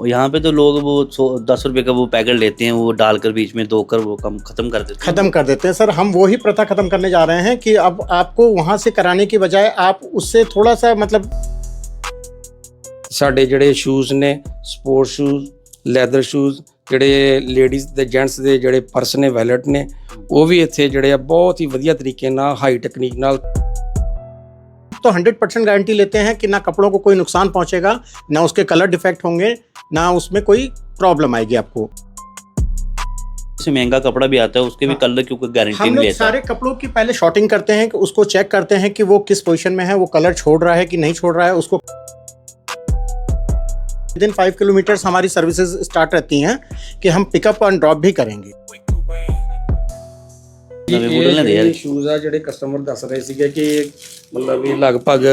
और यहाँ पे तो लोग वो सौ दस रुपए का वो पैकेट लेते हैं वो डालकर बीच में धोकर वो कम खत्म कर देते हैं खत्म कर देते हैं सर हम वही प्रथा खत्म करने जा रहे हैं कि अब आपको वहां से कराने की बजाय आप उससे थोड़ा सा मतलब ਸਾਡੇ ਜਿਹੜੇ ਸ਼ੂਜ਼ ਨੇ ਸਪੋਰਟ ਸ਼ੂਜ਼ ਲੈਦਰ ਸ਼ੂਜ਼ ਜਿਹੜੇ ਲੇਡੀਜ਼ ਤੇ ਜੈਂਟਸ ਦੇ ਜਿਹੜੇ ਪਰਸ ਨੇ ਵੈਲਟ ਨੇ ਉਹ ਵੀ ਇੱਥੇ ਜਿਹੜੇ ਆ ਬਹੁਤ ਹੀ ਵਧੀਆ ਤਰੀਕੇ ਨਾਲ ਹਾਈ ਟੈਕਨੀਕ ਨਾਲ तो 100 परसेंट गारंटी लेते हैं कि ना कपड़ों को कोई नुकसान पहुंचेगा ना उसके कलर डिफेक्ट होंगे ना उसमें कोई प्रॉब्लम आएगी आपको से महंगा कपड़ा भी आता है उसके भी कलर की कोई गारंटी हम नहीं लोग लेता सारे कपड़ों की पहले शॉर्टिंग करते हैं कि उसको चेक करते हैं कि वो किस पोजीशन में है वो कलर छोड़ रहा है कि नहीं छोड़ रहा है उसको विद इन फाइव किलोमीटर्स हमारी सर्विसेज स्टार्ट रहती हैं कि हम पिकअप एंड ड्रॉप भी करेंगे ਨਵੇਂ model ਨੇ ਯਾਰ। ਸ਼ੂਜ਼ ਆ ਜਿਹੜੇ ਕਸਟਮਰ ਦੱਸ ਰਹੇ ਸੀਗੇ ਕਿ ਮਤਲਬ ਵੀ ਲਗਭਗ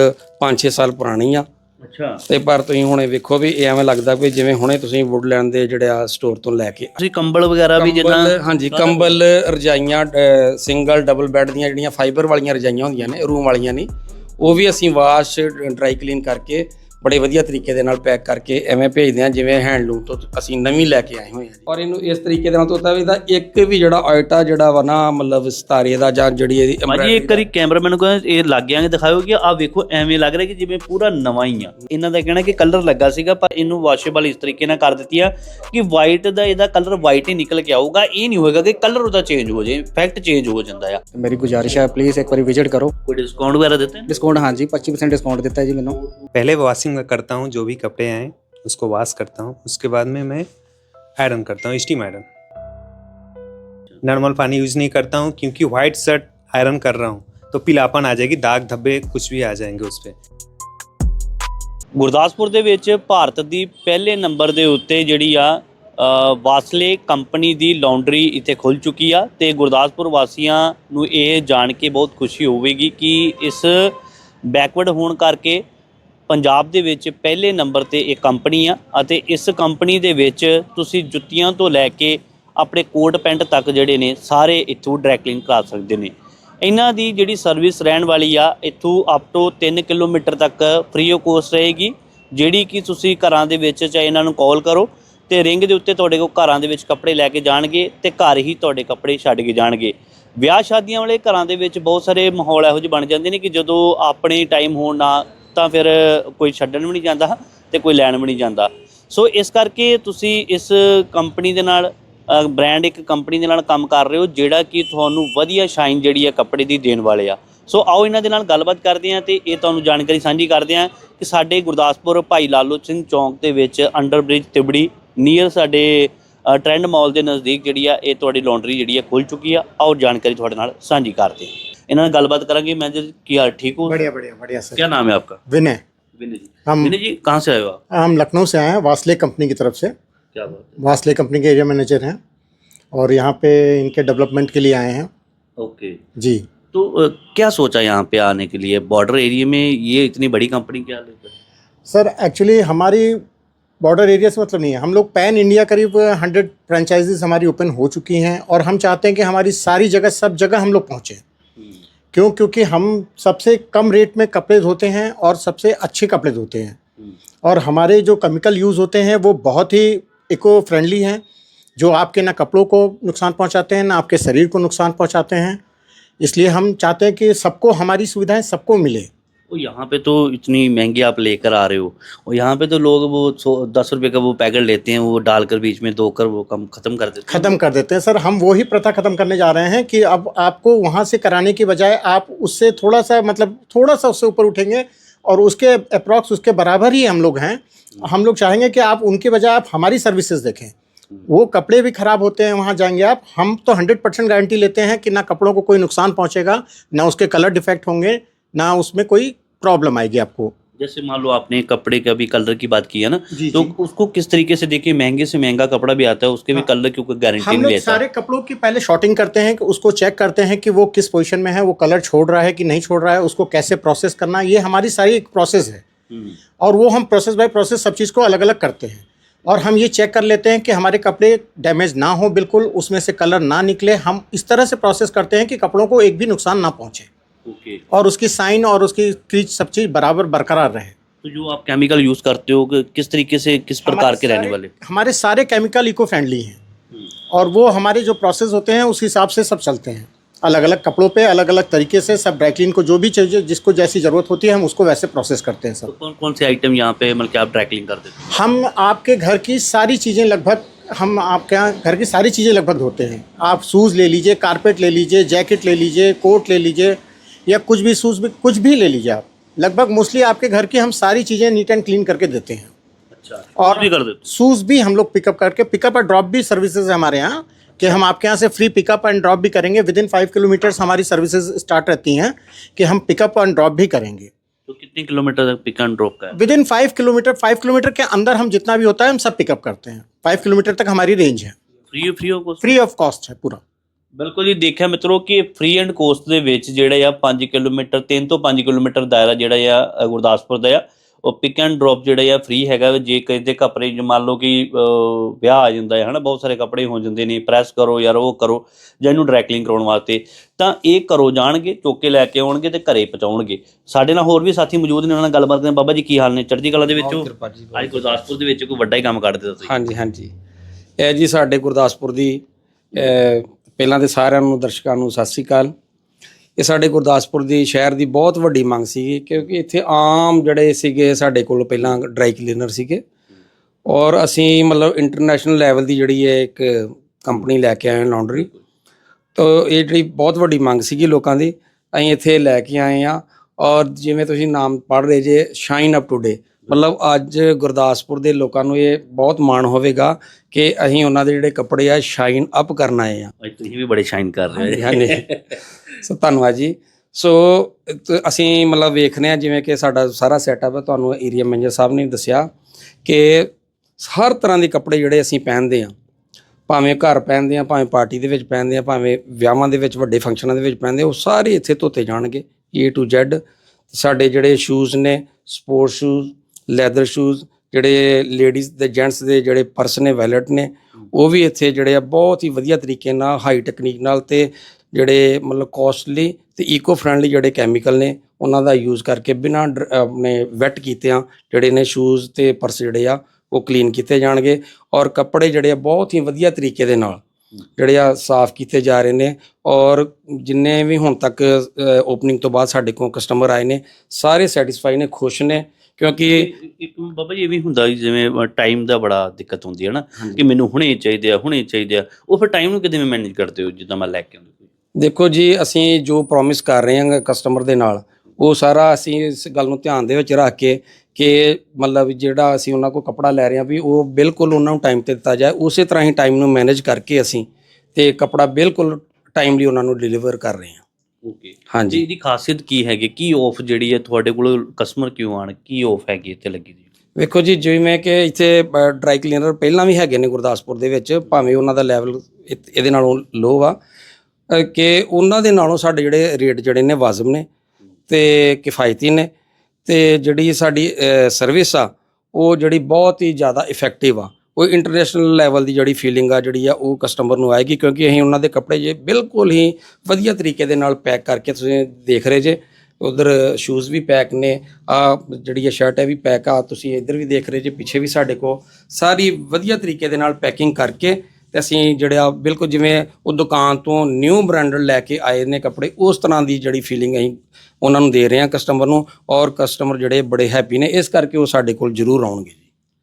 5-6 ਸਾਲ ਪੁਰਾਣੀ ਆ ਅੱਛਾ। ਤੇ ਪਰ ਤੁਸੀਂ ਹੁਣੇ ਵੇਖੋ ਵੀ ਇਹ ਐਵੇਂ ਲੱਗਦਾ ਵੀ ਜਿਵੇਂ ਹੁਣੇ ਤੁਸੀਂ ਵੁੱਡਲੈਂਡ ਦੇ ਜਿਹੜੇ ਆ ਸਟੋਰ ਤੋਂ ਲੈ ਕੇ ਤੁਸੀਂ ਕੰਬਲ ਵਗੈਰਾ ਵੀ ਜਿੱਦਾਂ ਹਾਂਜੀ ਕੰਬਲ ਰਜਾਈਆਂ ਸਿੰਗਲ ਡਬਲ ਬੈੱਡ ਦੀਆਂ ਜਿਹੜੀਆਂ ਫਾਈਬਰ ਵਾਲੀਆਂ ਰਜਾਈਆਂ ਹੁੰਦੀਆਂ ਨੇ ਰੂਮ ਵਾਲੀਆਂ ਨਹੀਂ ਉਹ ਵੀ ਅਸੀਂ ਵਾਸ਼ ਡਰਾਈ ਕਲੀਨ ਕਰਕੇ ਬੜੇ ਵਧੀਆ ਤਰੀਕੇ ਦੇ ਨਾਲ ਪੈਕ ਕਰਕੇ ਐਵੇਂ ਭੇਜਦੇ ਆ ਜਿਵੇਂ ਹੈਂਡਲੂਮ ਤੋਂ ਅਸੀਂ ਨਵੀਂ ਲੈ ਕੇ ਆਏ ਹੋਏ ਆ ਔਰ ਇਹਨੂੰ ਇਸ ਤਰੀਕੇ ਦੇ ਨਾਲ ਤੋਤਾ ਵੀ ਦਾ ਇੱਕ ਵੀ ਜਿਹੜਾ ਆਇਟਾ ਜਿਹੜਾ ਵਾ ਨਾ ਮਤਲਬ ਸਤਾਰੇ ਦਾ ਜਾਂ ਜਿਹੜੀ ਇਹਦੀ ਭਾਜੀ ਇੱਕ ਵਾਰੀ ਕੈਮਰਾਮੈਨ ਨੂੰ ਕਹਿੰਦੇ ਇਹ ਲੱਗ ਗਿਆ ਕਿ ਦਿਖਾਓ ਕਿ ਆ ਵੇਖੋ ਐਵੇਂ ਲੱਗ ਰਿਹਾ ਕਿ ਜਿਵੇਂ ਪੂਰਾ ਨਵਾਂ ਹੀ ਆ। ਇਹਨਾਂ ਦਾ ਕਹਿਣਾ ਕਿ ਕਲਰ ਲੱਗਾ ਸੀਗਾ ਪਰ ਇਹਨੂੰ ਵਾਸ਼ੇਬਲ ਇਸ ਤਰੀਕੇ ਨਾਲ ਕਰ ਦਿੱਤੀ ਆ ਕਿ ਵਾਈਟ ਦਾ ਇਹਦਾ ਕਲਰ ਵਾਈਟ ਹੀ ਨਿਕਲ ਕੇ ਆਊਗਾ। ਇਹ ਨਹੀਂ ਹੋਏਗਾ ਕਿ ਕਲਰ ਉਹਦਾ ਚੇਂਜ ਹੋ ਜੇ ਇਫੈਕਟ ਚੇਂਜ ਹੋ ਜਾਂਦਾ ਆ। ਮੇਰੀ ਗੁਜ਼ਾਰਿਸ਼ ਆ ਪਲੀਜ਼ ਇੱਕ ਵਾਰੀ ਵਿਜ਼ਿਟ ਕਰੋ। ਕੋਈ ਡਿਸਕਾਊਂਟ ਵਗੈਰਾ ਦਿੱਤਾ ਡਿਸਕਾਊਂਟ ਹਾਂਜੀ 25% ਡਿਸਕਾਊਂਟ ਦਿੱਤਾ ਜੀ ਮੈਨੂੰ। ਪਹਿਲੇ ਵਾਸੀ वॉशिंग में करता हूँ जो भी कपड़े आए उसको वॉश करता हूँ उसके बाद में मैं आयरन करता हूँ स्टीम आयरन नॉर्मल पानी यूज़ नहीं करता हूँ क्योंकि वाइट शर्ट आयरन कर रहा हूँ तो पीलापन आ जाएगी दाग धब्बे कुछ भी आ जाएंगे उस पर ਗੁਰਦਾਸਪੁਰ ਦੇ ਵਿੱਚ ਭਾਰਤ ਦੀ ਪਹਿਲੇ ਨੰਬਰ ਦੇ ਉੱਤੇ ਜਿਹੜੀ ਆ ਅ, ਵਾਸਲੇ ਕੰਪਨੀ ਦੀ ਲਾਉਂਡਰੀ ਇੱਥੇ ਖੁੱਲ ਚੁੱਕੀ ਆ ਤੇ ਗੁਰਦਾਸਪੁਰ ਵਾਸੀਆਂ ਨੂੰ ਇਹ ਜਾਣ ਕੇ ਬਹੁਤ ਖੁਸ਼ੀ ਹੋਵੇਗੀ ਕਿ ਇਸ ਬੈਕਵਰਡ ਹੋਣ ਕਰਕੇ ਪੰਜਾਬ ਦੇ ਵਿੱਚ ਪਹਿਲੇ ਨੰਬਰ ਤੇ ਇਹ ਕੰਪਨੀ ਆ ਅਤੇ ਇਸ ਕੰਪਨੀ ਦੇ ਵਿੱਚ ਤੁਸੀਂ ਜੁੱਤੀਆਂ ਤੋਂ ਲੈ ਕੇ ਆਪਣੇ ਕੋਟ ਪੈਂਟ ਤੱਕ ਜਿਹੜੇ ਨੇ, ਸਾਰੇ ਇੱਥੋਂ ਡਰੈਕਲਿੰਗ ਕਰਾ ਸਕਦੇ ਨੇ। ਇਹਨਾਂ ਦੀ ਜਿਹੜੀ ਸਰਵਿਸ ਰਹਿਣ ਵਾਲੀ ਆ, ਇੱਥੋਂ ਅਪ ਟੂ 3 ਕਿਲੋਮੀਟਰ ਤੱਕ ਫ੍ਰੀ ਆਫ ਕੋਸਟ ਰਹੇਗੀ। ਜਿਹੜੀ ਕਿ ਤੁਸੀਂ ਘਰਾਂ ਦੇ ਵਿੱਚ ਚਾਹੇ ਇਹਨਾਂ ਨੂੰ ਕਾਲ ਕਰੋ ਤੇ ਰਿੰਗ ਦੇ ਉੱਤੇ ਤੁਹਾਡੇ ਕੋਲ ਘਰਾਂ ਦੇ ਵਿੱਚ ਕੱਪੜੇ ਲੈ ਕੇ ਜਾਣਗੇ ਤੇ ਘਰ ਹੀ ਤੁਹਾਡੇ ਕੱਪੜੇ ਛੱਡ ਕੇ ਜਾਣਗੇ। ਵਿਆਹ ਸ਼ਾਦੀਆਂ ਵਾਲੇ ਘਰਾਂ ਦੇ ਵਿੱਚ ਬਹੁਤ ਸਾਰੇ ਮਾਹੌਲ ਇਹੋ ਜਿਹੇ ਬਣ ਜਾਂਦੇ ਨੇ ਕਿ ਜਦੋਂ ਆਪਣੇ ਟਾਈਮ ਹੋਣ ਨਾ ਤਾਂ ਫਿਰ ਕੋਈ ਛੱਡਣ ਵੀ ਨਹੀਂ ਜਾਂਦਾ ਤੇ ਕੋਈ ਲੈਣ ਵੀ ਨਹੀਂ ਜਾਂਦਾ। ਸੋ ਇਸ ਕਰਕੇ ਤੁਸੀਂ ਇਸ ਕੰਪਨੀ ਦੇ ਨਾਲ ਬ੍ਰਾਂਡ ਇੱਕ ਕੰਪਨੀ ਦੇ ਨਾਲ ਕੰਮ ਕਰ ਰਹੇ ਹੋ ਜਿਹੜਾ ਕਿ ਤੁਹਾਨੂੰ ਵਧੀਆ ਸ਼ਾਈਨ ਜਿਹੜੀ ਹੈ ਕੱਪੜੇ ਦੀ ਦੇਣ ਵਾਲੇ ਆ। ਸੋ ਆਓ ਇਹਨਾਂ ਦੇ ਨਾਲ ਗੱਲਬਾਤ ਕਰਦੇ ਹਾਂ ਤੇ ਇਹ ਤੁਹਾਨੂੰ ਜਾਣਕਾਰੀ ਸਾਂਝੀ ਕਰਦੇ ਹਾਂ ਕਿ ਸਾਡੇ ਗੁਰਦਾਸਪੁਰ ਭਾਈ ਲਾਲੋ ਸਿੰਘ ਚੌਂਕ ਦੇ ਵਿੱਚ ਅੰਡਰ ਬ੍ਰਿਜ ਤਿਬੜੀ ਨੀਅਰ ਸਾਡੇ ਅ, ਟ੍ਰੈਂਡ ਮਾਲ ਦੇ ਨਜ਼ਦੀਕ ਜਿਹੜੀ ਆ ਇਹ ਤੁਹਾਡੀ ਲਾਂਡਰੀ ਜਿਹੜੀ ਆ ਖੁੱਲ ਚੁੱਕੀ ਆ। ਆਓ ਜਾਣਕਾਰੀ ਤੁਹਾਡੇ ਨਾਲ ਸਾਂਝੀ ਕਰਦੇ ਹਾਂ। ਇਹਨਾਂ ਨਾਲ ਗੱਲਬਾਤ ਕਰਾਂਗੇ ਮੈਂ ਜੀ ਕੀ ਹਾਲ ਠੀਕ ਹੋ बढ़िया बढ़िया बढ़िया सर क्या नाम है आपका विनय विनय जी हम विनय जी कहाँ से आए हो आप हम लखनऊ से आए हैं वासले कंपनी की तरफ से क्या बात है वासले कंपनी के एरिया मैनेजर हैं और यहाँ पे इनके डेवलपमेंट के लिए आए हैं ओके जी तो अ, क्या सोचा यहाँ पे आने के लिए बॉर्डर एरिया में ये इतनी बड़ी कंपनी क्या लेकर सर एक्चुअली हमारी बॉर्डर एरिया से मतलब नहीं है हम लोग पैन इंडिया करीब हंड्रेड फ्रेंचाइजीज हमारी ओपन हो चुकी हैं और हम चाहते हैं कि हमारी सारी जगह सब जगह हम लोग पहुँचें क्यों? क्योंकि हम सबसे कम रेट में कपड़े धोते हैं और सबसे अच्छे कपड़े धोते हैं। और हमारे जो केमिकल यूज़ होते हैं वो बहुत ही इको फ्रेंडली हैं जो आपके ना कपड़ों को नुकसान पहुंचाते हैं ना आपके शरीर को नुकसान पहुंचाते हैं। इसलिए हम चाहते हैं कि सबको हमारी सुविधाएँ सबको मिले। और यहाँ पे तो इतनी महँगी आप लेकर आ रहे हो। और यहाँ पे तो लोग वो सौ, दस रुपये का वो पैकेट लेते हैं, वो डालकर बीच में धोकर वो कम, खत्म कर देते हैं। खत्म कर देते हैं। सर, हम वही प्रथा खत्म करने जा रहे हैं कि अब आपको वहाँ से कराने की बजाय आप उससे थोड़ा सा मतलब थोड़ा सा उससे ऊपर उठेंगे और उसके अप्रॉक्स उसके बराबर ही हम लोग हैं। हम लोग चाहेंगे कि आप उनके बजाय आप हमारी सर्विसेज़ देखें। वो कपड़े भी खराब होते हैं, वहाँ जाएँगे आप। हम तो हंड्रेड परसेंट गारंटी लेते हैं कि ना कपड़ों को कोई नुकसान पहुँचेगा, ना उसके कलर डिफेक्ट होंगे। ना उसमें कोई प्रॉब्लम आएगी आपको। जैसे मान लो आपने कपड़े का भी कलर की बात की है ना जी, तो जी। उसको किस तरीके से देखिए महँगे से महँगा कपड़ा भी आता है उसके भी हाँ। कलर की गारंटी हम लोग सारे कपड़ों की पहले शॉर्टिंग करते हैं कि उसको चेक करते हैं कि वो किस पोजीशन में है वो कलर छोड़ रहा है कि नहीं छोड़ रहा है उसको कैसे प्रोसेस करना है ये हमारी सारी एक प्रोसेस है। हम्म, और वो हम प्रोसेस बाय प्रोसेस सब चीज़ को अलग अलग करते हैं। और हम ये चेक कर लेते हैं कि हमारे कपड़े डैमेज ना हो बिल्कुल उसमें से कलर ना निकले हम इस तरह से प्रोसेस करते हैं कि कपड़ों को एक भी नुकसान ना पहुँचे। और उसकी साइन और उसकी क्रीच सब चीज़ बराबर बरकरार रहे। तो जो आप केमिकल यूज़ करते हो किस तरीके से किस प्रकार के रहने वाले? हमारे सारे केमिकल इको फ्रेंडली हैं और वो हमारे जो प्रोसेस होते हैं उस हिसाब से सब चलते हैं। अलग अलग कपड़ों पे अलग अलग तरीके से सब ड्राई क्लीन को जो भी चाहिए जिसको जैसी ज़रूरत होती है हम उसको वैसे प्रोसेस करते हैं तो सब। कौन कौन से आइटम यहाँ पे मतलब आप ड्राई क्लीन कर देते हम आपके घर की सारी चीज़ें लगभग हम आपके यहाँ घर की सारी चीज़ें लगभग धोते हैं। आप शूज़ ले लीजिए कारपेट ले लीजिए जैकेट ले लीजिए कोट ले लीजिए या कुछ भी शूज़ भी कुछ भी ले लीजिए आप। लगभग मोस्टली आपके घर की हम सारी चीज़ें नीट एंड क्लीन करके देते हैं। अच्छा और भी कर देते शूज़ भी हम लोग पिकअप करके पिकअप और ड्रॉप भी सर्विसेज़ है हमारे यहाँ कि हम आपके यहाँ से फ्री पिकअप एंड ड्रॉप भी करेंगे। विद इन फाइव किलोमीटर्स हमारी सर्विसेज़ स्टार्ट रहती हैं कि हम पिकअप एंड ड्रॉप भी करेंगे। तो कितने किलोमीटर तक पिक एंड ड्रॉप का within five kilometre five kilometre के अंदर हम जितना भी होता है हम सब पिकअप करते हैं। फाइव किलोमीटर तक हमारी रेंज है। फ्री फ्री ऑफ़ कॉस्ट है पूरा। ਬਿਲਕੁਲ ਜੀ ਦੇਖਿਆ ਮਿੱਤਰੋ ਕਿ ਫ੍ਰੀ ਐਂਡ ਕੋਸਟ ਦੇ ਵਿੱਚ ਜਿਹੜਾ ਆ 5 ਕਿਲੋਮੀਟਰ 3 ਤੋਂ 5 ਕਿਲੋਮੀਟਰ ਦਾਇਰਾ ਜਿਹੜਾ ਆ ਗੁਰਦਾਸਪੁਰ ਦਾ ਆ ਉਹ ਪਿਕ ਐਂਡ ਡ੍ਰੌਪ ਜਿਹੜਾ ਆ ਫ੍ਰੀ ਹੈਗਾ। ਜੇ ਕਿਸੇ ਦੇ ਕੱਪੜੇ ਮੰਨ ਲਓ ਕਿ ਵਿਆਹ ਆ ਜਾਂਦਾ ਹੈ ਹਨਾ ਬਹੁਤ ਸਾਰੇ ਕੱਪੜੇ ਹੋ ਜਾਂਦੇ ਨੇ ਪ੍ਰੈਸ ਕਰੋ ਯਾਰ ਉਹ ਕਰੋ ਜਾਂ ਇਹਨੂੰ ਡਰਾਈ ਕਲੀਨ ਕਰਾਉਣ ਵਾਸਤੇ ਤਾਂ ਇਹ ਘਰੋਂ ਜਾਣਗੇ ਚੁੱਕ ਲੈ ਕੇ ਆਉਣਗੇ ਤੇ ਘਰੇ ਪਹੁੰਚਾਉਣਗੇ। ਸਾਡੇ ਨਾਲ ਹੋਰ ਵੀ ਸਾਥੀ ਮੌਜੂਦ ਨੇ ਉਹਨਾਂ ਨਾਲ ਗੱਲਬਾਤ ਕਰਦੇ ਬਾਬਾ ਜੀ ਕੀ ਹਾਲ ਨੇ? ਚੜ੍ਹਦੀ ਕਲਾ ਦੇ ਵਿੱਚੋਂ ਅੱਜ ਗੁਰਦਾਸਪੁਰ ਦੇ ਵਿੱਚ ਕੋਈ ਵੱਡਾ ਹੀ ਕੰਮ ਕਰਦੇ ਤੁਸੀਂ। ਹਾਂਜੀ ਹਾਂਜੀ। ਇਹ ਜੀ ਸਾਡੇ ਗੁਰਦਾਸਪੁਰ ਦੀ ਪਹਿਲਾਂ ਤੇ ਸਾਰਿਆਂ ਨੂੰ, ਦਰਸ਼ਕਾਂ ਨੂੰ ਸਤਿ ਸ੍ਰੀ ਅਕਾਲ। ਇਹ ਸਾਡੇ ਗੁਰਦਾਸਪੁਰ ਦੀ ਸ਼ਹਿਰ ਦੀ ਬਹੁਤ ਵੱਡੀ ਮੰਗ ਸੀਗੀ, ਕਿਉਂਕਿ ਇੱਥੇ ਆਮ ਜਿਹੜੇ ਸੀਗੇ ਸਾਡੇ ਕੋਲ ਪਹਿਲਾਂ ਡਰਾਈ ਕਲੀਨਰ ਸੀਗੇ। ਔਰ ਅਸੀਂ ਮਤਲਬ ਇੰਟਰਨੈਸ਼ਨਲ ਲੈਵਲ ਦੀ ਜਿਹੜੀ ਹੈ ਇੱਕ ਕੰਪਨੀ ਲੈ ਕੇ ਆਏ ਹਾਂ ਲਾਉਂਡਰੀ ਤੋ ਇਹ ਜਿਹੜੀ ਬਹੁਤ ਵੱਡੀ ਮੰਗ ਸੀਗੀ ਲੋਕਾਂ ਦੀ, ਅਸੀਂ ਇੱਥੇ ਲੈ ਕੇ ਆਏ ਆ ਔਰ ਜਿਵੇਂ ਤੁਸੀਂ ਨਾਮ ਪੜ੍ਹ ਰਹੇ ਜੇ ਸ਼ਾਈਨ ਅਪ ਟੂਡੇ ਮਤਲਬ ਅੱਜ ਗੁਰਦਾਸਪੁਰ ਦੇ ਲੋਕਾਂ ਨੂੰ ਇਹ ਬਹੁਤ ਮਾਣ ਹੋਵੇਗਾ ਕਿ ਅਸੀਂ ਉਹਨਾਂ ਦੇ ਜਿਹੜੇ ਕੱਪੜੇ ਆ ਸ਼ਾਈਨ ਅਪ ਕਰਨ ਆਏ ਆ। ਅੱਜ ਤੁਸੀਂ ਵੀ ਬੜੇ ਸ਼ਾਈਨ ਕਰ ਰਹੇ ਹੋ। ਹਾਂਜੀ ਸੋ ਧੰਨਵਾਦ ਜੀ। ਸੋ ਅਸੀਂ ਮਤਲਬ ਵੇਖਨੇ ਆ ਜਿਵੇਂ ਕਿ ਸਾਡਾ ਸਾਰਾ ਸੈਟਅਪ ਹੈ। ਤੁਹਾਨੂੰ ਏਰੀਆ ਮੈਨੇਜਰ ਸਾਹਿਬ ਨੇ ਦੱਸਿਆ ਕਿ ਹਰ ਤਰ੍ਹਾਂ ਦੇ ਕੱਪੜੇ ਜਿਹੜੇ ਅਸੀਂ ਪਹਿਨਦੇ ਆ ਭਾਵੇਂ ਘਰ ਪਹਿਨਦੇ ਆ ਭਾਵੇਂ ਪਾਰਟੀ ਦੇ ਵਿੱਚ ਪਹਿਨਦੇ ਆ ਭਾਵੇਂ ਵਿਆਹਾਂ ਦੇ ਵਿੱਚ ਵੱਡੇ ਫੰਕਸ਼ਨਾਂ ਦੇ ਵਿੱਚ ਪਹਿਨਦੇ ਉਹ ਸਾਰੇ ਇੱਥੇ ਧੋਤੇ ਜਾਣਗੇ A to Z ਸਾਡੇ ਜਿਹੜੇ ਸ਼ੂਜ਼ ਨੇ ਸਪੋਰਟ ਸ਼ੂਜ਼ ਲੈਦਰ ਸ਼ੂਜ਼ ਜਿਹੜੇ ਲੇਡੀਜ਼ ਦੇ ਜੈਂਟਸ ਦੇ ਜਿਹੜੇ ਪਰਸ ਨੇ ਵੈਲਟ ਨੇ, ਉਹ ਵੀ ਇੱਥੇ ਜਿਹੜੇ ਆ ਬਹੁਤ ਹੀ ਵਧੀਆ ਤਰੀਕੇ ਨਾਲ ਹਾਈ ਟੈਕਨੀਕ ਨਾਲ ਤੇ ਜਿਹੜੇ ਮਤਲਬ ਕੋਸਟਲੀ ਤੇ ਈਕੋ ਫ੍ਰੈਂਡਲੀ ਜਿਹੜੇ ਕੈਮੀਕਲ ਨੇ, ਉਹਨਾਂ ਦਾ ਯੂਜ਼ ਕਰਕੇ ਬਿਨਾਂ ਡਰ- ਆਪਣੇ ਵੈਟ ਆ, ਜਿਹੜੇ ਨੇ ਸ਼ੂਜ਼ ਤੇ ਪਰਸ ਜਿਹੜੇ ਆ, ਉਹ ਕਲੀਨ ਕੀਤੇ ਜਾਣਗੇ ਔਰ ਕੱਪੜੇ ਜਿਹੜੇ ਆ ਬਹੁਤ ਹੀ ਵਧੀਆ ਤਰੀਕੇ ਦੇ ਨਾਲ ਜਿਹੜੇ ਆ ਸਾਫ਼ ਕੀਤੇ ਜਾ ਰਹੇ ਨੇ ਔਰ ਜਿੰਨੇ ਵੀ ਹੁਣ ਤੱਕ ਓਪਨਿੰਗ ਤੋਂ ਬਾਅਦ ਸਾਡੇ ਕੋਲ ਕਸਟਮਰ ਆਏ ਨੇ, ਸਾਰੇ ਸੈਟੀਸਫਾਈ ਨੇ, ਖੁਸ਼ ਨੇ ਕਿਉਂਕਿ ਇੱਕ ਬਾਬਾ ਜੀ ਇਹ ਵੀ ਹੁੰਦਾ ਜਿਵੇਂ ਟਾਈਮ ਦਾ ਬੜਾ ਦਿੱਕਤ ਹੁੰਦੀ ਹੈ ਨਾ ਕਿ ਮੈਨੂੰ ਹੁਣੇ ਚਾਹੀਦੇ ਆ ਹੁਣੇ ਚਾਹੀਦੇ ਆ। ਉਹ ਫਿਰ ਟਾਈਮ ਨੂੰ ਕਿਵੇਂ ਮੈਨੇਜ ਕਰਦੇ ਹੋ ਜਿੱਦਾਂ ਮੈਂ ਲੈ ਕੇ ਆਉਂਦਾ ਦੇਖੋ ਜੀ ਅਸੀਂ ਜੋ ਪ੍ਰੋਮਿਸ ਕਰ ਰਹੇ ਹਾਂ ਕਸਟਮਰ ਦੇ ਨਾਲ ਉਹ ਸਾਰਾ ਅਸੀਂ ਇਸ ਗੱਲ ਨੂੰ ਧਿਆਨ ਦੇ ਵਿੱਚ ਰੱਖ ਕੇ ਕਿ ਮਤਲਬ ਜਿਹੜਾ ਅਸੀਂ ਉਹਨਾਂ ਕੋਲ ਕੱਪੜਾ ਲੈ ਰਹੇ ਹਾਂ ਵੀ ਉਹ ਬਿਲਕੁਲ ਉਹਨਾਂ ਨੂੰ ਟਾਈਮ ਤੇ ਦਿੱਤਾ ਜਾਏ। ਉਸੇ ਤਰ੍ਹਾਂ ਹੀ ਟਾਈਮ ਨੂੰ ਮੈਨੇਜ ਕਰਕੇ ਅਸੀਂ ਤੇ ਕੱਪੜਾ ਬਿਲਕੁਲ ਟਾਈਮਲੀ ਉਹਨਾਂ ਨੂੰ ਡਿਲੀਵਰ ਕਰ ਰਹੇ ਹਾਂ। ਓਕੇ ਹਾਂਜੀ। ਇਹਦੀ ਖਾਸੀਅਤ ਕੀ ਹੈਗੀ? ਕੀ ਆਫ ਜਿਹੜੀ ਹੈ ਤੁਹਾਡੇ ਕੋਲ ਕਸਟਮਰ ਕਿਉਂ ਆਣ ਕੀ ਆਫ ਹੈਗੀ ਇੱਥੇ ਲੱਗੀ ਜੀ ਵੇਖੋ ਜੀ ਜਿਵੇਂ ਕਿ ਇੱਥੇ ਡਰਾਈ ਕਲੀਨਰ ਪਹਿਲਾਂ ਵੀ ਹੈਗੇ ਨੇ ਗੁਰਦਾਸਪੁਰ ਦੇ ਵਿੱਚ ਭਾਵੇਂ ਉਹਨਾਂ ਦਾ ਲੈਵਲ ਇਹਦੇ ਨਾਲੋਂ ਲੋ ਆ ਕਿ ਉਹਨਾਂ ਦੇ ਨਾਲੋਂ ਸਾਡੇ ਜਿਹੜੇ ਰੇਟ ਜਿਹੜੇ ਨੇ ਵਾਜਬ ਨੇ ਤੇ ਕਿਫਾਇਤੀ ਨੇ ਤੇ ਜਿਹੜੀ ਸਾਡੀ ਸਰਵਿਸ ਆ ਉਹ ਜਿਹੜੀ ਬਹੁਤ ਹੀ ਜ਼ਿਆਦਾ ਇਫੈਕਟਿਵ ਆ। ਉਹ ਇੰਟਰਨੈਸ਼ਨਲ ਲੈਵਲ ਦੀ ਜਿਹੜੀ ਫੀਲਿੰਗ ਆ, ਜਿਹੜੀ ਆ, ਉਹ ਕਸਟਮਰ ਨੂੰ ਆਏਗੀ, ਕਿਉਂਕਿ ਅਸੀਂ ਉਹਨਾਂ ਦੇ ਕੱਪੜੇ ਜੇ ਬਿਲਕੁਲ ਹੀ ਵਧੀਆ ਤਰੀਕੇ ਦੇ ਨਾਲ ਪੈਕ ਕਰਕੇ ਤੁਸੀਂ ਦੇਖ ਰਹੇ ਜੇ, ਉਧਰ ਸ਼ੂਜ਼ ਵੀ ਪੈਕ ਨੇ, ਆ ਜਿਹੜੀ ਇਹ ਸ਼ਰਟ ਹੈ ਵੀ ਪੈਕ ਆ, ਤੁਸੀਂ ਇੱਧਰ ਵੀ ਦੇਖ ਰਹੇ ਜੇ, ਪਿੱਛੇ ਵੀ ਸਾਡੇ ਕੋਲ ਸਾਰੀ ਵਧੀਆ ਤਰੀਕੇ ਦੇ ਨਾਲ ਪੈਕਿੰਗ ਕਰਕੇ ਤੇ ਅਸੀਂ ਜਿਹੜਾ ਬਿਲਕੁਲ ਜਿਵੇਂ ਉਹ ਦੁਕਾਨ ਤੋਂ ਨਿਊ ਬ੍ਰਾਂਡਡ ਲੈ ਕੇ ਆਏ ਨੇ ਕੱਪੜੇ, ਉਸ ਤਰ੍ਹਾਂ ਦੀ ਜਿਹੜੀ ਫੀਲਿੰਗ ਅਸੀਂ ਉਹਨਾਂ ਨੂੰ ਦੇ ਰਹੇ ਹਾਂ ਕਸਟਮਰ ਨੂੰ, ਔਰ ਕਸਟਮਰ ਜਿਹੜੇ ਬੜੇ ਹੈਪੀ ਨੇ, ਇਸ ਕਰਕੇ ਉਹ ਸਾਡੇ ਕੋਲ ਜ਼ਰੂਰ ਆਉਣਗੇ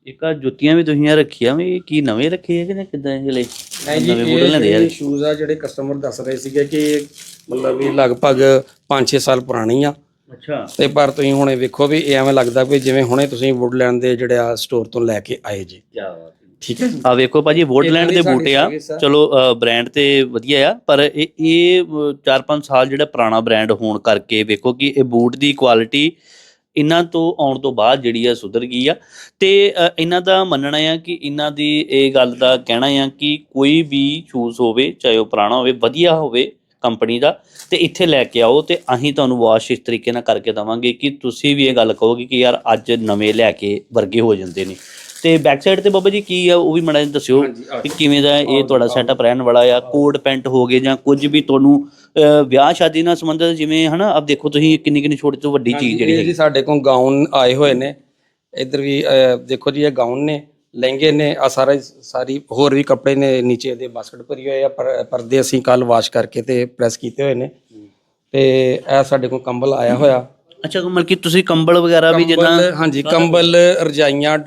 ਇੱਕ ਆ ਜੁੱਤੀਆਂ ਵੀ ਤੁਸੀਂ ਆ ਰੱਖੀਆਂ ਵੀ ਇਹ ਕੀ ਨਵੇਂ ਰੱਖੇ ਹੈ ਕਿ ਕਿਦਾਂ ਇਹ ਲਈ? ਨਹੀਂ ਜੀ ਇਹ ਸ਼ੂਜ਼ ਆ? ਜਿਹੜੇ ਕਸਟਮਰ ਦੱਸ ਰਹੇ ਸੀਗੇ ਕਿ ਇਹ ਮਤਲਬ ਵੀ ਲਗਭਗ 5-6 ਸਾਲ ਪੁਰਾਣੀ ਆ। ਅੱਛਾ। ਤੇ ਪਰ ਤੁਸੀਂ ਹੁਣੇ ਵੇਖੋ ਵੀ ਇਹ ਐਵੇਂ ਲੱਗਦਾ ਵੀ ਜਿਵੇਂ ਹੁਣੇ ਤੁਸੀਂ ਵੁੱਡਲੈਂਡ ਦੇ ਜਿਹੜੇ ਆ ਸਟੋਰ ਤੋਂ ਲੈ ਕੇ ਆਏ ਜੀ। ਕੀ ਬਾਤ ਠੀਕ ਹੈ ਆ ਵੇਖੋ ਭਾਜੀ ਵੋਟਲੈਂਡ ਦੇ ਬੂਟੇ ਆ। ਆ। ਚਲੋ ਬ੍ਰਾਂਡ ਤੇ ਵਧੀਆ ਆ ਪਰ ਇਹ ਇਹ 4-5 ਸਾਲ ਜਿਹੜਾ ਪੁਰਾਣਾ ਬ੍ਰਾਂਡ ਹੋਣ ਕਰਕੇ ਵੇਖੋ ਕਿ ਇਹ ਬੂਟ ਦੀ ਕੁਆਲਿਟੀ ਇਹਨਾਂ ਤੋਂ ਆਉਣ ਤੋਂ ਬਾਅਦ ਜਿਹੜੀ ਆ ਸੁਧਰ ਗਈ ਆ। ਤੇ ਇਹਨਾਂ ਦਾ ਮੰਨਣਾ ਆ ਕਿ ਇਹਨਾਂ ਦੀ ਇਹ ਗੱਲ ਦਾ ਕਹਿਣਾ ਆ ਕਿ ਕੋਈ ਵੀ ਸ਼ੂਜ਼ ਹੋਵੇ, ਚਾਹੇ ਉਹ ਪੁਰਾਣਾ ਹੋਵੇ, ਵਧੀਆ ਹੋਵੇ ਕੰਪਨੀ ਦਾ, ਤੇ ਇੱਥੇ ਲੈ ਕੇ ਆਓ ਤੇ ਅਸੀਂ ਤੁਹਾਨੂੰ ਵਾਸ਼ ਇਸ ਤਰੀਕੇ ਨਾਲ ਕਰਕੇ ਦਵਾਂਗੇ ਕਿ ਤੁਸੀਂ ਵੀ ਇਹ ਗੱਲ ਕਹੋਗੇ ਕਿ ਯਾਰ ਅੱਜ ਨਵੇਂ ਲੈ ਕੇ ਵਰਗੇ ਹੋ ਜਾਂਦੇ ਨੇ। ਤੇ ਬੈਕ ਸਾਈਡ ਤੇ ਬਾਬਾ ਜੀ ਕੀ ਆ ਉਹ ਵੀ ਮਾੜਾ ਦੱਸਿਓ ਕਿ ਕਿਵੇਂ ਦਾ ਇਹ ਤੁਹਾਡਾ ਸੈਟਅਪ ਰਹਿਣ ਵਾਲਾ ਆ ਕੋਟ ਪੈਂਟ ਹੋ ਗਏ ਜਾਂ ਕੁਝ ਵੀ ਤੁਹਾਨੂੰ ਵਿਆਹ ਸ਼ਾਦੀ ਨਾਲ ਸੰਬੰਧਿਤ ਜਿਵੇਂ ਹਨਾ ਆਪ ਦੇਖੋ ਤੁਸੀਂ ਕਿੰਨੀ ਕਿੰਨੀ ਛੋਟੀ ਤੋਂ ਵੱਡੀ ਚੀਜ਼ ਜਿਹੜੀ ਹੈਗੀ ਜੀ ਸਾਡੇ ਕੋਲ ਗਾਊਨ ਆਏ ਹੋਏ ਨੇ ਇੱਧਰ ਵੀ ਦੇਖੋ ਜੀ ਇਹ ਗਾਊਨ ਨੇ ਲਹਿੰਗੇ ਨੇ ਆ ਸਾਰਾ ਸਾਰੀ ਹੋਰ ਵੀ ਕੱਪੜੇ ਨੇ ਨੀਚੇ ਦੇ ਬਾਸਕਟ ਭਰੀ ਹੋਏ ਆ ਪਰ ਪਰਦੇ ਅਸੀਂ ਕੱਲ ਵਾਸ਼ ਕਰਕੇ ਤੇ ਪ੍ਰੈਸ ਕੀਤੇ ਹੋਏ ਨੇ। ਤੇ ਇਹ ਸਾਡੇ ਕੋਲ ਕੰਬਲ ਆਇਆ ਹੋਇਆ ਅੱਛਾ ਮਤਲਬ ਕਿ ਤੁਸੀਂ ਕੰਬਲ ਵਗੈਰਾ ਵੀ ਜਿੱਦਾਂ ਕੰਬਲ ਹਾਂਜੀ ਕੰਬਲ ਰਜਾਈਆਂ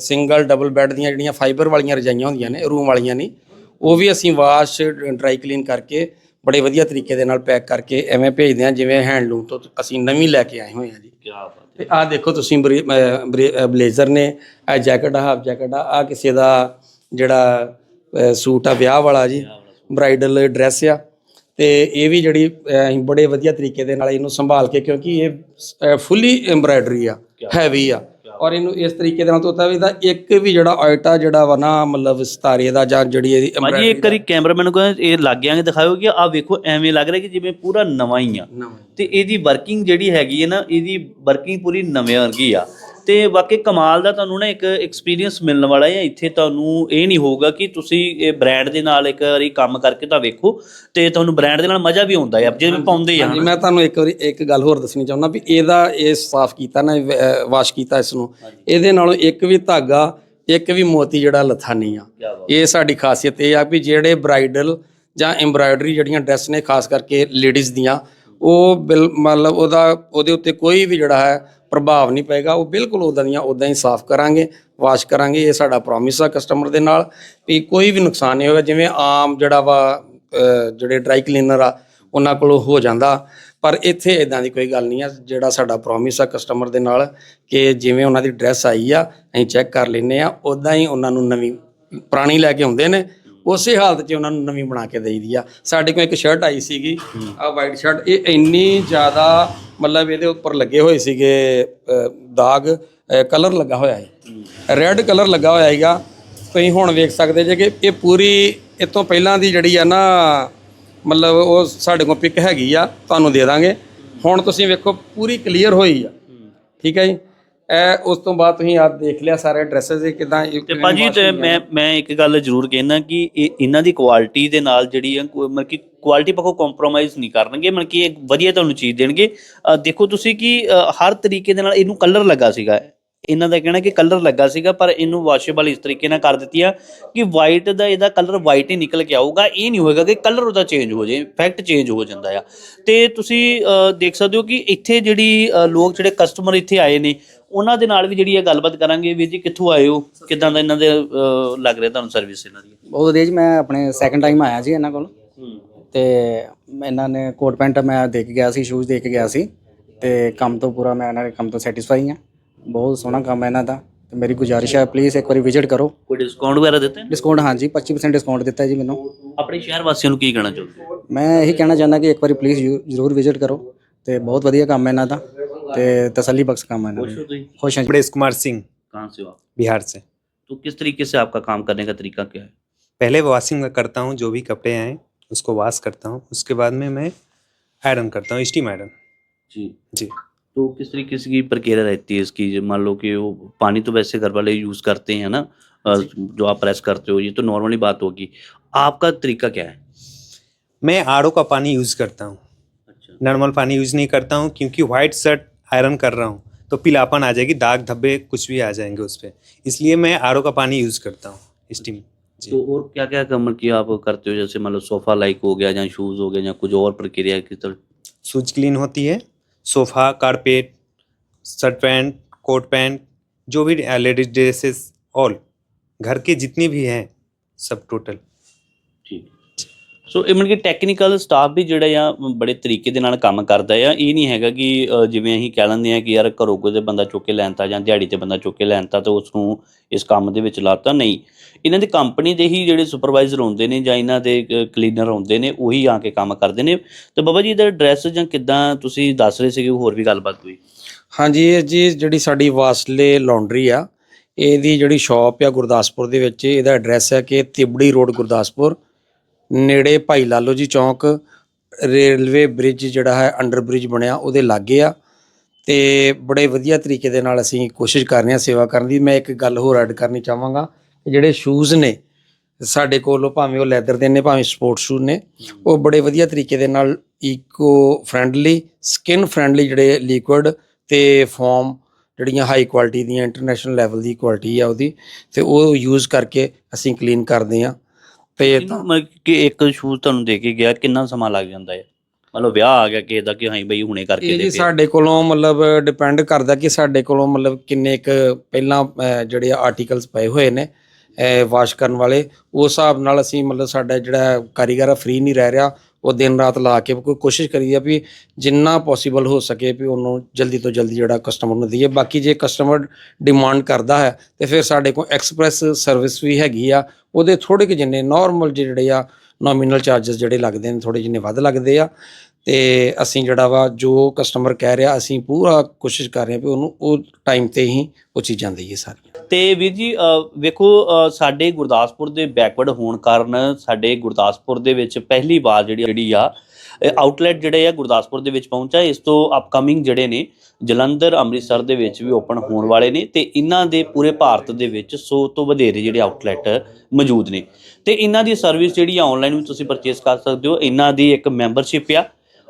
ਸਿੰਗਲ ਡਬਲ ਬੈੱਡ ਦੀਆਂ ਜਿਹੜੀਆਂ ਫਾਈਬਰ ਵਾਲੀਆਂ ਰਜਾਈਆਂ ਹੁੰਦੀਆਂ ਨੇ ਰੂਮ ਵਾਲੀਆਂ ਨਹੀਂ ਉਹ ਵੀ ਅਸੀਂ ਵਾਸ਼ ਡਰਾਈ ਕਲੀਨ ਕਰਕੇ ਬੜੇ ਵਧੀਆ ਤਰੀਕੇ ਦੇ ਨਾਲ ਪੈਕ ਕਰਕੇ ਐਵੇਂ ਭੇਜਦੇ ਹਾਂ ਜਿਵੇਂ ਹੈਂਡਲੂਮ ਤੋਂ ਅਸੀਂ ਨਵੀਂ ਲੈ ਕੇ ਆਏ ਹੋਏ ਹਾਂ ਜੀ। ਕੀ ਬਾਤ ਤੇ ਆਹ ਦੇਖੋ ਤੁਸੀਂ ਬਲੇਜ਼ਰ ਨੇ ਇਹ ਜੈਕਟ ਹਾਫ ਜੈਕਟ ਆ ਆਹ ਕਿਸੇ ਦਾ ਜਿਹੜਾ ਸੂਟ ਆ ਵਿਆਹ ਵਾਲਾ ਜੀ ਬ੍ਰਾਈਡਲ ਡਰੈਸ ਆ ਤੇ ਇਹ ਵੀ ਜਿਹੜੀ ਅਸੀਂ ਬੜੇ ਵਧੀਆ ਤਰੀਕੇ ਦੇ ਨਾਲ ਇਹਨੂੰ ਸੰਭਾਲ ਕੇ ਕਿਉਂਕਿ ਇਹ ਫੁੱਲੀ ਐਮਬਰਾਇਡਰੀ ਆ ਹੈਵੀ ਆ। ਔਰ ਇਹਨੂੰ ਇਸ ਤਰੀਕੇ ਦੇ ਨਾਲ ਤੋਤਾ ਵੀ ਤਾਂ ਇੱਕ ਵੀ ਜਿਹੜਾ ਆਇਟਾ ਜਿਹੜਾ ਵਾ ਨਾ ਮਤਲਬ ਸਤਾਰੇ ਦਾ ਜਾਂ ਜਿਹੜੀ ਇਹਦੀ ਭਾਜੀ ਇੱਕ ਵਾਰੀ ਕੈਮਰਾਮੈਨ ਨੂੰ ਕਹਿੰਦਾ ਇਹ ਲੱਗ ਗਿਆ ਦਿਖਾਓ ਕਿ ਆ ਵੇਖੋ ਐਵੇਂ ਲੱਗ ਰਿਹਾ ਕਿ ਜਿਵੇਂ ਪੂਰਾ ਨਵਾਂ ਹੀ ਆ। ਤੇ ਇਹਦੀ ਵਰਕਿੰਗ ਜਿਹੜੀ ਹੈਗੀ ਹੈ ਨਾ ਇਹਦੀ ਵਰਕਿੰਗ ਪੂਰੀ ਨਵੇਂ ਵਰਗੀ ਆ। ਤੇ ਵਾਕਈ ਕਮਾਲ ਦਾ ਤੁਹਾਨੂੰ ਨਾ ਇੱਕ ਐਕਸਪੀਰੀਅੰਸ ਮਿਲਣ ਵਾਲਾ ਹੈ। ਇੱਥੇ ਤੁਹਾਨੂੰ ਇਹ ਨਹੀਂ ਹੋਊਗਾ ਕਿ ਤੁਸੀਂ ਇਹ ਬ੍ਰਾਂਡ ਦੇ ਨਾਲ ਇੱਕ ਵਾਰੀ ਕੰਮ ਕਰਕੇ ਤਾਂ ਵੇਖੋ ਤੇ ਤੁਹਾਨੂੰ ਬ੍ਰਾਂਡ ਦੇ ਨਾਲ ਮਜ਼ਾ ਵੀ ਆਉਂਦਾ ਹੈ ਜਿਵੇਂ ਪਾਉਂਦੇ ਆ। ਹਾਂਜੀ ਮੈਂ ਤੁਹਾਨੂੰ ਇੱਕ ਵਾਰੀ ਇੱਕ ਗੱਲ ਹੋਰ ਦੱਸਣੀ ਚਾਹੁੰਦਾ ਵੀ ਇਹਦਾ ਇਹ ਸਾਫ਼ ਕੀਤਾ ਨਾ ਵਾਸ਼ ਕੀਤਾ ਇਸ ਨੂੰ ਇਹਦੇ ਨਾਲੋਂ ਇੱਕ ਵੀ ਧਾਗਾ ਇੱਕ ਵੀ ਮੋਤੀ ਜਿਹੜਾ ਲੱਥਾ ਨਹੀਂ ਆ ਇਹ ਸਾਡੀ ਖਾਸੀਅਤ ਇਹ ਆ ਵੀ ਜਿਹੜੇ ਬ੍ਰਾਈਡਲ ਜਾਂ ਐਮਬਰਾਇਡਰੀ ਜਿਹੜੀਆਂ ਡਰੈਸ ਨੇ ਖਾਸ ਕਰਕੇ ਲੇਡੀਜ਼ ਦੀਆਂ ਉਹ ਬਿਲ, ਮਤਲਬ ਉਹਦਾ, ਉਹਦੇ ਉੱਤੇ ਕੋਈ ਵੀ ਜਿਹੜਾ ਹੈ ਪ੍ਰਭਾਵ ਨਹੀਂ ਪਏਗਾ। ਉਹ ਬਿਲਕੁਲ ਉਦਾਂ ਦੀਆਂ ਉਦਾਂ ਹੀ ਸਾਫ਼ ਕਰਾਂਗੇ, ਵਾਸ਼ ਕਰਾਂਗੇ, ਇਹ ਸਾਡਾ ਪ੍ਰੋਮਿਸ ਆ ਕਸਟਮਰ ਦੇ ਨਾਲ ਵੀ ਕੋਈ ਵੀ ਨੁਕਸਾਨ ਨਹੀਂ ਹੋਵੇਗਾ ਜਿਵੇਂ ਆਮ ਜਿਹੜਾ ਵਾ ਜਿਹੜੇ ਡਰਾਈ ਕਲੀਨਰ ਆ, ਉਹਨਾਂ ਕੋਲੋਂ ਹੋ ਜਾਂਦਾ। ਪਰ ਇੱਥੇ ਇਦਾਂ ਦੀ ਕੋਈ ਗੱਲ ਨਹੀਂ ਆ, ਜਿਹੜਾ ਸਾਡਾ ਪ੍ਰੋਮਿਸ ਆ ਕਸਟਮਰ ਦੇ ਨਾਲ ਕਿ ਜਿਵੇਂ ਉਹਨਾਂ ਦੀ ਡਰੈਸ ਆਈ ਆ, ਅਸੀਂ ਚੈੱਕ ਕਰ ਲੈਨੇ ਆ ਉਦਾਂ ਹੀ ਉਹਨਾਂ ਨੂੰ ਨਵੀਂ ਪੁਰਾਣੀ ਲੈ ਕੇ ਆਉਂਦੇ ਨੇ। ਉਸੇ ਹਾਲਤ 'ਚ ਉਹਨਾਂ ਨੂੰ ਨਵੀਂ ਬਣਾ ਕੇ ਦੇਈਦੀ ਆ। ਸਾਡੇ ਕੋਲ ਇੱਕ ਸ਼ਰਟ ਆਈ ਸੀਗੀ ਆ ਵਾਈਟ ਸ਼ਰਟ ਇਹ ਇੰਨੀ ਜ਼ਿਆਦਾ ਮਤਲਬ ਇਹਦੇ ਉੱਪਰ ਲੱਗੇ ਹੋਏ ਸੀਗੇ ਦਾਗ ਕਲਰ ਲੱਗਾ ਹੋਇਆ ਹੈ ਰੈੱਡ ਕਲਰ ਲੱਗਾ ਹੋਇਆ ਹੈਗਾ ਤੁਸੀਂ ਹੁਣ ਵੇਖ ਸਕਦੇ ਜੇ ਕਿ ਇਹ ਪੂਰੀ ਇਹ ਤੋਂ ਪਹਿਲਾਂ ਦੀ ਜਿਹੜੀ ਆ ਨਾ, ਮਤਲਬ ਉਹ ਸਾਡੇ ਕੋਲ ਪਿਕ ਹੈਗੀ ਆ, ਤੁਹਾਨੂੰ ਦੇ ਦਾਂਗੇ। ਹੁਣ ਤੁਸੀਂ ਵੇਖੋ, ਪੂਰੀ ਕਲੀਅਰ ਹੋਈ ਆ। ਠੀਕ ਹੈ ਜੀ? ਇਹ ਉਸ ਤੋਂ ਬਾਅਦ ਤੁਸੀਂ ਆ ਦੇਖ ਲਿਆ ਸਾਰੇ ਡਰੈਸਸ ਇਹ ਕਿਦਾਂ ਤੇ ਭਾਜੀ ਤੇ ਮੈਂ ਮੈਂ ਇੱਕ ਗੱਲ ਜ਼ਰੂਰ ਕਹਿਣਾ ਕਿ ਇਹ ਇਹਨਾਂ ਦੀ ਕੁਆਲਿਟੀ ਦੇ ਨਾਲ ਜਿਹੜੀ ਕੋਈ- ਮਤਲਬ ਕਿ ਕੁਆਲਿਟੀ ਪੱਖੋਂ ਕੰਪਰੋਮਾਈਜ਼ ਨਹੀਂ ਕਰਨਗੇ ਮਤਲਬ ਕਿ ਇੱਕ ਵਧੀਆ ਤੁਹਾਨੂੰ ਚੀਜ਼ ਦੇਣਗੇ। ਦੇਖੋ ਤੁਸੀਂ ਕਿ ਹਰ ਤਰੀਕੇ ਦੇ ਨਾਲ ਇਹਨੂੰ ਕਲਰ ਲੱਗਾ ਸੀਗਾ। ਇਹਨਾਂ ਦਾ ਕਹਿਣਾ ਕਿ ਕਲਰ ਲੱਗਾ ਸੀਗਾ ਪਰ ਇਹਨੂੰ ਵਾਸ਼ੇਬਲ ਇਸ ਤਰੀਕੇ ਨਾਲ ਕਰ ਦਿੱਤੀ ਆ ਕਿ ਵਾਈਟ ਦਾ ਇਹਦਾ ਕਲਰ ਵਾਈਟ ਹੀ ਨਿਕਲ ਕੇ ਆਊਗਾ। ਇਹ ਨਹੀਂ ਹੋਏਗਾ ਕਿ ਕਲਰ ਉਹਦਾ ਚੇਂਜ ਹੋ ਜਾਏ ਇਫੈਕਟ ਚੇਂਜ ਹੋ ਜਾਂਦਾ ਆ। ਤੇ ਤੁਸੀਂ ਦੇਖ ਸਕਦੇ ਹੋ ਕਿ ਇੱਥੇ ਜਿਹੜੀ ਲੋਕ ਜਿਹੜੇ ਕਸਟਮਰ ਇੱਥੇ ਆਏ ਨੇ ਉਹਨਾਂ ਦੇ ਨਾਲ ਵੀ ਜਿਹੜੀ ਇਹ ਗੱਲਬਾਤ ਕਰਾਂਗੇ। ਵੀਰ ਜੀ ਕਿੱਥੋਂ ਆਏ ਹੋ? ਕਿਦਾਂ ਦਾ ਇਹਨਾਂ ਦੇ ਲੱਗ ਰਿਹਾ ਤੁਹਾਨੂੰ ਸਰਵਿਸ ਇਹਨਾਂ ਦੀ? ਬਹੁਤ ਵਧੀਆ ਜੀ ਮੈਂ ਆਪਣੇ ਸੈਕੰਡ ਟਾਈਮ ਆਇਆ ਜੀ ਇਹਨਾਂ ਕੋਲ। ਤੇ ਇਹਨਾਂ ਨੇ ਕੋਟ ਪੈਂਟ ਮੈਂ ਦੇ ਕੇ ਗਿਆ ਸੀ ਸ਼ੂਜ਼ ਦੇ ਕੇ ਗਿਆ ਸੀ। ਤੇ ਕੰਮ ਤੋਂ ਪੂਰਾ ਮੈਂ ਇਹਨਾਂ ਦੇ ਕੰਮ ਤੋਂ ਸੈਟੀਸਫਾਈ ਹਾਂ। ਬਹੁਤ ਸੋਹਣਾ ਕੰਮ ਹੈ ਇਹਨਾਂ ਦਾ ਤੇ ਮੇਰੀ ਗੁਜ਼ਾਰਿਸ਼ ਹੈ ਪਲੀਜ਼ ਇੱਕ ਵਾਰੀ ਵਿਜ਼ਿਟ ਕਰੋ ਕੋਈ ਡਿਸਕਾਊਂਟ ਵਗੈਰਾ ਦਿੱਤੇ ਨੇ? ਡਿਸਕਾਊਂਟ ਹਾਂਜੀ 25% ਡਿਸਕਾਊਂਟ ਦਿੱਤਾ ਹੈ ਜੀ ਮੈਨੂੰ ਆਪਣੇ ਸ਼ਹਿਰ ਵਾਸੀਆਂ ਨੂੰ ਕੀ ਕਹਿਣਾ ਚਾਹੁੰਦੇ ਹੋ ਮੈਂ ਇਹੀ ਕਹਿਣਾ ਚਾਹੁੰਦਾ ਕਿ ਇੱਕ ਵਾਰੀ ਪਲੀਜ਼ ਜ਼ਰੂਰ ਵਿਜ਼ਿਟ ਕਰੋ ਤੇ ਬਹੁਤ ਵਧੀਆ ਕੰਮ ਹੈ ਇਹਨਾਂ ਦਾ ਤੇ ਤਸੱਲੀ ਬਖਸ਼ ਕੰਮ ਹੈ ਇਹਨਾਂ खुश ਦਾ हो तुम ਖੁਸ਼ ਹਾਂ ਜੀ ब्रेस कुमार सिंह कहाँ से हो आप बिहार से तो किस तरीके से आपका काम करने का तरीका क्या है पहले वॉशिंग में करता हूँ जो भी कपड़े आए उसको वॉश करता हूँ उसके बाद में मैं आयरन करता हूँ स्टीम आयरन जी जी तो किस तरीके से की प्रक्रिया रहती है इसकी? मान लो कि वो पानी तो वैसे घर वाले यूज़ करते हैं ना? जो। आप प्रेस करते हो ये तो नॉर्मली बात होगी। आपका तरीका क्या है? मैं आर का पानी यूज़ करता हूँ। अच्छा। नॉर्मल पानी यूज़ नहीं करता हूँ क्योंकि वाइट शर्ट आयरन कर रहा हूँ तो पीलापन आ जाएगी दाग धब्बे कुछ भी आ जाएँगे उस पर इसलिए मैं आर का पानी यूज़ करता हूँ स्टीम तो और क्या क्या कमर की आप करते हो? जैसे मान लो सोफा लाइक हो गया या शूज़ हो गया या कुछ और प्रक्रिया की तरह शूज़ क्लीन होती है। sofa carpet shirt pant coat pant जो भी लेडीज ड्रेसेस ऑल घर के जितने भी हैं सब टोटल ਠੀਕ ਸੋ ਇਹ ਮਤਲਬ ਕਿ ਟੈਕਨੀਕਲ ਸਟਾਫ ਵੀ ਜਿਹੜਾ ਆ ਬੜੇ ਤਰੀਕੇ ਦੇ ਨਾਲ ਕੰਮ ਕਰਦਾ ਆ। ਇਹ ਨਹੀਂ ਹੈਗਾ ਕਿ ਜਿਵੇਂ ਅਸੀਂ ਕਹਿ ਲੈਂਦੇ ਆ ਕਿ ਯਾਰ ਘਰੋਂ ਕੋਈ ਤੇ ਬੰਦਾ ਚੁੱਕ ਕੇ ਲੈਣਤਾ ਜਾਂ ਦਿਹਾੜੀ ਤੇ ਬੰਦਾ ਚੁੱਕ ਕੇ ਲੈਣਤਾ ਤੇ ਉਸ ਨੂੰ ਇਸ ਕੰਮ ਦੇ ਵਿੱਚ ਲਾਤਾ, ਨਹੀਂ। ਇਹਨਾਂ ਦੀ ਕੰਪਨੀ ਦੇ ਹੀ ਜਿਹੜੇ ਸੁਪਰਵਾਈਜ਼ਰ ਹੁੰਦੇ ਨੇ ਜਾਂ ਇਹਨਾਂ ਦੇ ਕਲੀਨਰ ਹੁੰਦੇ ਨੇ, ਉਹੀ ਆ ਕੇ ਕੰਮ ਕਰਦੇ ਨੇ। ਤੇ ਬਾਬਾ ਜੀ, ਇਹਦਾ ਐਡਰੈਸ ਜਾਂ ਕਿੱਦਾਂ ਤੁਸੀਂ ਦੱਸ ਰਹੇ ਸੀਗੇ, ਹੋਰ ਵੀ ਗੱਲਬਾਤ ਹੋਈ ਹਾਂਜੀ, ਇਹ ਜੀ ਜਿਹੜੀ ਸਾਡੀ ਵਾਸਲੇ ਲਾਂਡਰੀ ਆ, ਇਹਦੀ ਜਿਹੜੀ ਸ਼ਾਪ ਆ ਗੁਰਦਾਸਪੁਰ ਦੇ ਵਿੱਚ, ਇਹਦਾ ਐਡਰੈਸ ਹੈ ਕਿ ਤਿਬੜੀ ਰੋਡ ਗੁਰਦਾਸਪੁਰ। ਨੇੜੇ ਭਾਈ ਲਾਲੋ ਜੀ ਚੌਂਕ, ਰੇਲਵੇ ਬ੍ਰਿਜ ਜਿਹੜਾ ਹੈ, ਅੰਡਰ ਬ੍ਰਿਜ ਬਣਿਆ, ਉਹਦੇ ਲਾਗੇ ਆ। ਤੇ ਬੜੇ ਵਧੀਆ ਤਰੀਕੇ ਦੇ ਨਾਲ ਅਸੀਂ ਕੋਸ਼ਿਸ਼ ਕਰ ਰਹੇ ਹਾਂ ਸੇਵਾ ਕਰਨ ਦੀ। ਮੈਂ ਇੱਕ ਗੱਲ ਹੋਰ ਐਡ ਕਰਨੀ ਚਾਹਾਂਗਾ ਕਿ ਜਿਹੜੇ ਸ਼ੂਜ਼ ਨੇ, ਸਾਡੇ ਕੋਲ ਭਾਵੇਂ ਉਹ ਲੈਦਰ ਦੇ ਨੇ, ਭਾਵੇਂ ਸਪੋਰਟਸ ਸ਼ੂਜ਼ ਨੇ, ਉਹ ਬੜੇ ਵਧੀਆ ਤਰੀਕੇ ਦੇ ਨਾਲ ਈਕੋ ਫ੍ਰੈਂਡਲੀ ਸਕਿਨ ਫ੍ਰੈਂਡਲੀ ਜਿਹੜੇ ਲਿਕੁਇਡ ਤੇ ਫੋਮ ਜਿਹੜੀਆਂ ਹਾਈ ਕੁਆਲਿਟੀ ਦੀਆਂ ਇੰਟਰਨੈਸ਼ਨਲ ਲੈਵਲ ਦੀ ਕੁਆਲਿਟੀ ਆ ਉਹਦੀ, ਤੇ ਉਹ ਯੂਜ਼ ਕਰਕੇ ਅਸੀਂ ਕਲੀਨ ਕਰਦੇ ਆ ਤੇ ਮਤਲਬ ਕਿ ਇੱਕ ਸ਼ੂਜ਼ ਤੁਹਾਨੂੰ ਦੇ ਕੇ ਗਿਆ ਕਿੰਨਾ ਸਮਾਂ ਲੱਗ ਜਾਂਦਾ ਹੈ? ਮਤਲਬ ਵਿਆਹ ਆ ਗਿਆ ਕਿਸੇ ਦਾ ਕਿ ਹਾਂ ਬਈ ਹੁਣੇ ਕਰਕੇ ਇਹ ਦੇ ਜੀ ਸਾਡੇ ਕੋਲੋਂ ਮਤਲਬ ਡਿਪੈਂਡ ਕਰਦਾ ਕਿ ਸਾਡੇ ਕੋਲੋਂ ਮਤਲਬ ਕਿੰਨੇ ਕ ਪਹਿਲਾਂ ਅਹ, ਜਿਹੜੇ ਆਰਟੀਕਲਸ ਪਏ ਹੋਏ ਨੇ ਵਾਸ਼ ਕਰਨ ਵਾਲੇ। ਉਸ ਹਿਸਾਬ ਨਾਲ ਅਸੀਂ ਮਤਲਬ ਸਾਡਾ ਜਿਹੜਾ ਕਾਰੀਗਰ ਆ ਫ੍ਰੀ ਨਹੀਂ ਰਹਿ ਰਿਹਾ। ਉਹ ਦਿਨ ਰਾਤ ਲਾ ਕੇ ਕੋਈ ਕੋਸ਼ਿਸ਼ ਕਰੀ ਆ ਵੀ ਜਿੰਨਾ ਪੋਸੀਬਲ ਹੋ ਸਕੇ ਵੀ ਉਹਨੂੰ ਜਲਦੀ ਤੋਂ ਜਲਦੀ ਜਿਹੜਾ ਕਸਟਮਰ ਨੂੰ ਦਈਏ। ਬਾਕੀ ਜੇ ਕਸਟਮਰ ਡਿਮਾਂਡ ਕਰਦਾ ਹੈ, ਤੇ ਫਿਰ ਸਾਡੇ ਕੋਲ ਐਕਸਪ੍ਰੈਸ ਸਰਵਿਸ ਵੀ ਹੈਗੀ ਆ। ਉਹਦੇ ਥੋੜੇ ਕਿ ਜਿੰਨੇ ਨਾਰਮਲ ਜਿਹੜੇ ਆ ਨੋਮੀਨਲ ਚਾਰजेस ਜਿਹੜੇ ਲੱਗਦੇ ਨੇ ਥੋੜੇ ਜਿੰਨੇ ਵੱਧ ਲੱਗਦੇ ਆ। ਤੇ ਅਸੀਂ ਜਿਹੜਾ ਵਾ ਜੋ ਕਸਟਮਰ ਕਹਿ ਰਿਹਾ, ਅਸੀਂ ਪੂਰਾ ਕੋਸ਼ਿਸ਼ ਕਰ ਰਹੇ ਹਾਂ ਵੀ ਉਹਨੂੰ ਉਹ ਟਾਈਮ ਤੇ ਹੀ ਉਹ ਚੀਜ਼ਾਂ ਦਈਏ ਸਾਰੀਆਂ। ਤੇ ਵੀਰ ਜੀ ਵੇਖੋ ਸਾਡੇ ਗੁਰਦਾਸਪੁਰ ਦੇ ਬੈਕਵਰਡ ਹੋਣ ਕਾਰਨ ਸਾਡੇ ਗੁਰਦਾਸਪੁਰ ਦੇ ਵਿੱਚ ਪਹਿਲੀ ਵਾਰ ਜਿਹੜੀ ਜਿਹੜੀ ਆ ਆਊਟਲੈਟ ਜਿਹੜੇ ਆ ਗੁਰਦਾਸਪੁਰ ਦੇ ਵਿੱਚ ਪਹੁੰਚਾ। ਇਸ ਤੋਂ ਅਪਕਮਿੰਗ ਜਿਹੜੇ ਨੇ, ਜਲੰਧਰ, ਅੰਮ੍ਰਿਤਸਰ ਦੇ ਵਿੱਚ ਵੀ ਓਪਨ ਹੋਣ ਵਾਲੇ ਨੇ ਤੇ ਇਹਨਾਂ ਦੇ ਪੂਰੇ ਭਾਰਤ ਦੇ ਵਿੱਚ 100 ਤੋਂ ਵਧੇਰੇ ਜਿਹੜੇ ਆਊਟਲੈਟ ਮੌਜੂਦ ਨੇ। ਤੇ ਇਹਨਾਂ ਦੀ ਸਰਵਿਸ ਜਿਹੜੀ ਆ ਆਨਲਾਈਨ ਵੀ ਤੁਸੀਂ ਪਰਚੇਸ ਕਰ ਸਕਦੇ ਹੋ। ਇਹਨਾਂ ਦੀ ਇੱਕ ਮੈਂਬਰਸ਼ਿਪ ਆ।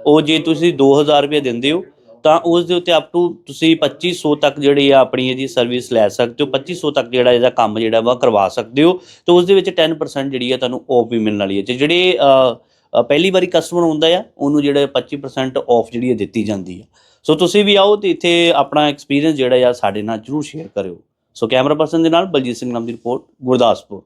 ਉਹ ਜੇ ਤੁਸੀਂ 2000 ਰੁਪਏ ਦਿੰਦੇ ਹੋ, ਤਾਂ ਉਸ ਦੇ ਉੱਤੇ ਅਪ ਟੂ ਤੁਸੀਂ 2500 ਤੱਕ ਜਿਹੜੀ ਆ ਆਪਣੀ ਇਹਦੀ ਸਰਵਿਸ ਲੈ ਸਕਦੇ ਹੋ 2500 ਤੱਕ ਜਿਹੜਾ ਇਹਦਾ ਕੰਮ ਜਿਹੜਾ ਵਾ ਕਰਵਾ ਸਕਦੇ ਹੋ, ਤੇ ਉਸ ਦੇ ਵਿੱਚ 10% ਜਿਹੜੀ ਆ ਤੁਹਾਨੂੰ ਆਫ ਵੀ ਮਿਲਣ ਵਾਲੀ ਹੈ। ਤੇ ਜਿਹੜੇ ਪਹਿਲੀ ਵਾਰੀ ਕਸਟਮਰ ਹੁੰਦਾ ਆ, ਉਹਨੂੰ ਜਿਹੜਾ 25% ਆਫ ਜਿਹੜੀ ਹੈ ਦਿੱਤੀ ਜਾਂਦੀ ਆ। ਸੋ ਤੁਸੀਂ ਵੀ ਆਓ ਤੇ ਇੱਥੇ ਆਪਣਾ ਐਕਸਪੀਰੀਅੰਸ ਜਿਹੜਾ ਆ ਸਾਡੇ ਨਾਲ ਜਰੂਰ ਸ਼ੇਅਰ ਕਰਿਓ। ਸੋ ਕੈਮਰਾ ਪਰਸਨ ਦੇ ਨਾਲ ਬਲਜੀਤ ਸਿੰਘ ਨਾਮ ਦੀ ਰਿਪੋਰਟ ਗੁਰਦਾਸਪੁਰ।